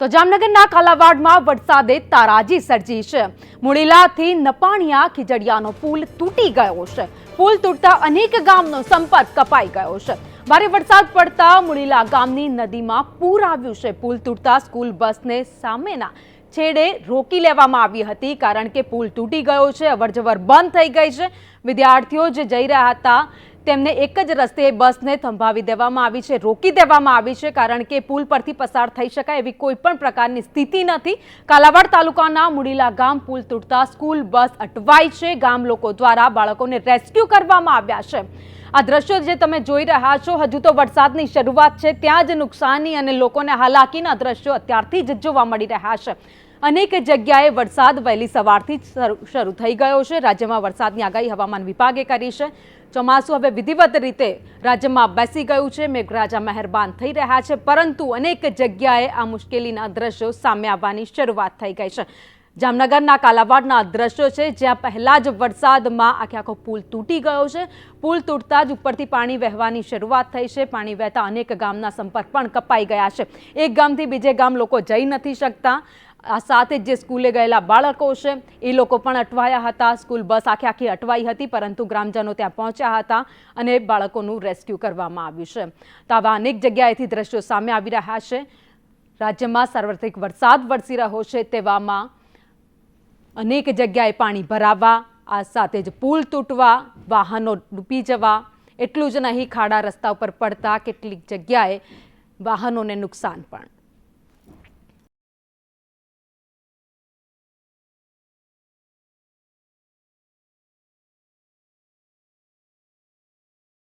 તો જામનગરના કાલાવાડમાં વરસાદે તારાજી સર્જી છે. મુળીલાથી નપાણિયા ખીજડિયાનો પુલ તૂટી ગયો છે. પુલ તૂટતા અનેક ગામનો સંપર્ક કપાઈ ગયો છે. ભારે વરસાદ પડતા મુળીલા ગામની નદીમાં પૂર આવ્યું છે. પુલ તૂટતા સ્કૂલ બસને સામેના છેડે રોકી લેવામાં આવી હતી કારણ કે પુલ તૂટી ગયો છે. અવરજવર બંધ થઈ ગઈ છે. વિદ્યાર્થીઓ જે જઈ રહ્યા હતા તેમને એક જ રસ્તે બસને થંભાવી દેવામાં આવી છે, રોકી દેવામાં આવી છે, કારણ કે પુલ પરથી પસાર થઈ શકાય એવી કોઈ પણ પ્રકારની સ્થિતિ નથી. કાલાવાડ તાલુકાના મુડીલા ગામ પુલ તૂટતા સ્કૂલ, બસ અટવાઈ છે. ગામ લોકો દ્વારા બાળકોને રેસ્ક્યુ કરવામાં આવ્યા છે. આ દ્રશ્યો જે તમે જોઈ રહ્યા છો, હજુ તો વરસાદની શરૂઆત છે. ત્યાં જ નુકસાની અને લોકોને હાલાકીના દ્રશ્યો અત્યારથી જ જોવા મળી રહ્યા છે. અનેક જગ્યાએ વરસાદ વહેલી સવારથી શરૂ- થઈ ગયો છે. રાજ્યમાં વરસાદની આગાહી હવામાન વિભાગે કરી છે. ચોમાસું હવે વિધિવત રીતે રાજ્યમાં બેસી ગયું છે. મેઘરાજા મહેરબાન થઈ રહ્યા છે. પરંતુ અનેક જગ્યાએ આ મુશ્કેલીના દ્રશ્યો સામે આવવાની શરૂઆત થઈ ગઈ છે. જામનગરના કાલાવાડના દ્રશ્યો છે. જ્યાં પહેલા જ વરસાદમાં આખે આખો પુલ તૂટી ગયો છે. પુલ તૂટતા જ ઉપરથી પાણી વહેવાની શરૂઆત થઈ છે. પાણી વહેતા અનેક ગામના સંપર્ક પણ કપાઈ ગયા છે. એક ગામથી બીજે ગામ લોકો જઈ નથી શકતા. આ સાથે જ જે સ્કૂલે ગયેલા બાળકો છે, એ લોકો પણ અટવાયા હતા. સ્કૂલ બસ આખી આખી અટવાઈ હતી, પરંતુ ગ્રામજનો ત્યાં પહોંચ્યા હતા અને બાળકોનું રેસ્ક્યુ કરવામાં આવ્યું છે. તો આવા અનેક જગ્યાએથી દ્રશ્યો સામે આવી રહ્યા છે. રાજ્યમાં સાર્વત્રિક વરસાદ વરસી રહ્યો છે, તેવામાં અનેક જગ્યાએ પાણી ભરાવા, આ સાથે જ પુલ તૂટવા, વાહનો ડૂબી જવા, એટલું જ નહીં, ખાડા રસ્તા ઉપર પડતા કેટલીક જગ્યાએ વાહનોને નુકસાન પણ.